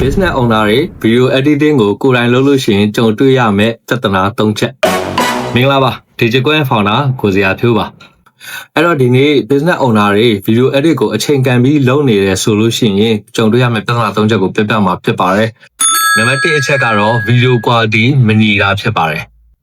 business owner တွေ video editing ကိုကိုယ်တိုင်လုပ်လို့ရှိရင်ကြုံတွေ့ရမယ့်ပြဿနာ၃ချက်မင်္ဂလာပါ Digital Founder ကိုစရာဖြိုးပါအဲ့တော့ဒီနေ့ business owner တွေ video edit ကိုအချိန်ကန်ပြီးလုပ်နေတယ်ဆိုလို့ရှိရင်ကြုံတွေ့ရမယ့်ပြဿနာ၃ချက်ကိုပြပြမှာဖြစ်ပါတယ်နံပါတ်၁အချက်ကတော့ video quality မညီတာဖြစ်ပါတယ်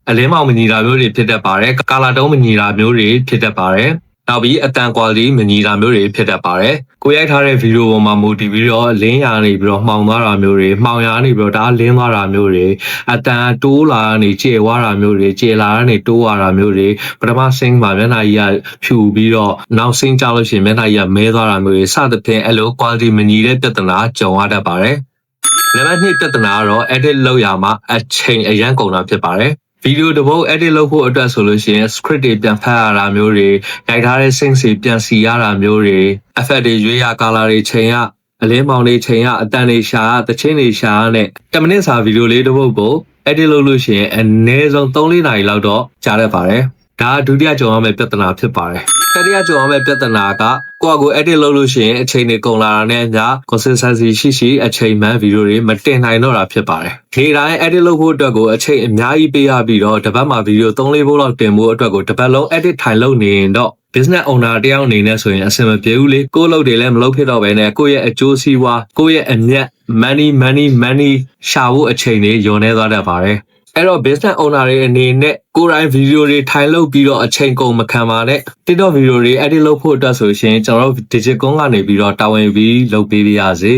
အလင်းမောင်မညီတာမျိုးတွေဖြစ်တတ်ပါတယ်ကာလာတုံးမညီတာမျိုးတွေဖြစ်တတ်ပါတယ် နောက်ပြီးအတန် quality မညီတာမျိုးတွေဖြစ်တတ်ပါတယ်။ကိုရိုက်ထားတဲ့ဗီဒီယိုပေါ်မှာမူတည်ပြီးတော့လင်းရာနေပြီးတော့မှောင်သွားတာမျိုးတွေမှောင်ရာနေပြီးတော့ဒါလင်းသွားတာမျိုးတွေအတန်တိုးလာနေကျေသွားတာမျိုးတွေကျေလာနေတိုးသွားတာမျိုးတွေပထမဆင်းမှာမျက်နှာကြီးကဖြူပြီးတော့နောက်ဆင်းကြလို့ရှိရင်မျက်နှာကြီးကမဲသွားတာမျိုးတွေစသဖြင့်အဲ့လို quality မညီတဲ့ပြဿနာကြုံရတတ်ပါတယ်။နံပါတ်2ပြဿနာကတော့ edit လုပ်ရမှာအချိန်အရန်ကုန်တာဖြစ်ပါတယ်။ ဗီဒီယိုတစ်ပုတ် edit လုပ်ဖို့အတွက်ဆိုလို့ရှိရင် script တွေပြန်ဖတ်ရတာမျိုးတွေရိုက်ထားတဲ့ sync တွေပြန်စီရတာမျိုးတွေ effect တွေရွေးရ color တွေချိန်ရအလင်းပေါင်တွေချိန်ရအတန်တွေရှာရတချင်းတွေရှာရနဲ့10မိနစ်စာဗီဒီယိုလေးတစ်ပုတ်ကို edit လုပ်လို့ရှိရင်အနည်းဆုံး3-4နာရီလောက်တော့ကြာတတ်ပါတယ်ဒါကဒုတိယကြုံရမယ့်ပြဿနာဖြစ်ပါတယ် တတိယကြုံရမယ့်ပြဿနာကကိုယ့်အကို edit လုပ်လို့ရှိရင်အချိန်တွေကုန်လာတာနဲ့အမျှ consistency ရှိရှိအချိန်မှန်ဗီဒီယိုတွေမတင်နိုင်တော့တာဖြစ်ပါတယ်။ဒီတိုင်း edit လုပ်ဖို့အတွက်ကိုအချိန်အများကြီးပေးရပြီးတော့တစ်ပတ်မှာဗီဒီယို3-4ပုတ်လောက်တင်ဖို့အတွက်ကိုတစ်ပတ်လုံး edit ထိုင်လုပ်နေရင်တော့ business owner တယောက်အနေနဲ့ဆိုရင်အဆင်မပြေဘူးလေကိုယ့်လုပ်တွေလည်းမလုပ်ဖြစ်တော့ဘဲနဲ့ကိုယ့်ရဲ့အကျိုးစီးပွားကိုယ့်ရဲ့အမြတ် money money money ရှာဖို့အချိန်တွေညွန်နေသွားတတ်ပါတယ်။ အဲ့တော့ business owner တွေအနေနဲ့ကိုယ်တိုင်ဗီဒီယိုတွေထိုင်လုပ်ပြီးတော့အချိန်ကုန်မခံပါနဲ့ TikTok ဗီဒီယိုတွေ edit လုပ်ဖို့အတွက်ဆိုရှင်ကျွန်တော်တို့ Digicon ကနေပြီးတော့တာဝန်ပြီးလုပ်ပေးပါရစေ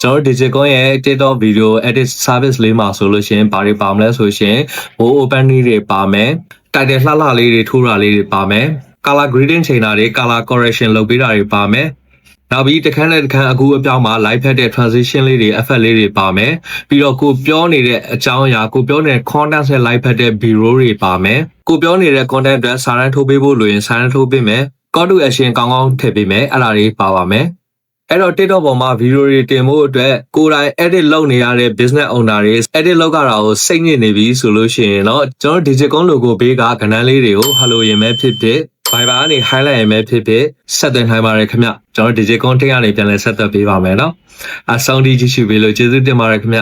ကျွန်တော်တို့ Digicon ရဲ့ TikTok ဗီဒီယို edit service လေးမှာဆိုလို့ရှင်ဘာတွေပါမလဲဆိုရှင် Mo opening တွေပါမယ် title လှလှလေးတွေထိုးတာလေးတွေပါမယ် color grading ချိန်တာတွေ color correction လုပ်ပေးတာတွေပါမယ် နောက်ပြီးတခန်းနဲ့တခန်းအခုအပြောင်းမှာ live ဖက်တဲ့ transition လေးတွေ effect လေးတွေပါမယ်ပြီးတော့ကိုပြောနေတဲ့အကြောင်းအရာကိုပြောနေတဲ့ content နဲ့ live ဖက်တဲ့ bureau တွေပါမယ်ကိုပြောနေတဲ့ content အတွက်စာရန်ထိုးပေးဖို့လိုရင်စာရန်ထိုးပေးမယ် call to action ကောင်းကောင်းထည့်ပေးမယ်အဲ့ဒါတွေပါပါမယ် အဲ့တော့ TikTok ပေါ်မှာဗီဒီယိုတွေတင်ဖို့အတွက်ကိုယ်တိုင် edit လုပ်နေရတဲ့ business owner တွေ edit လုပ်ကြတာကိုစိတ်ညစ်နေပြီဆိုလို့ရှိရင်တော့ကျွန်တော် Digicon logo ဘေးကကဏ္ဍလေးတွေကို hello ရင်ပဲဖြစ်ဖြစ် Viber ကနေ highlight ရင်ပဲဖြစ်ဖြစ်ဆက်သွင်းနိုင်ပါတယ်ခင်ဗျကျွန်တော် Digicon ထိကနေပြန်လဲဆက်သွင်းပေးပါမယ်နော်အဆုံးထိကြည့်ရှုပေးလို့ကျေးဇူးတင်ပါတယ်ခင်ဗျ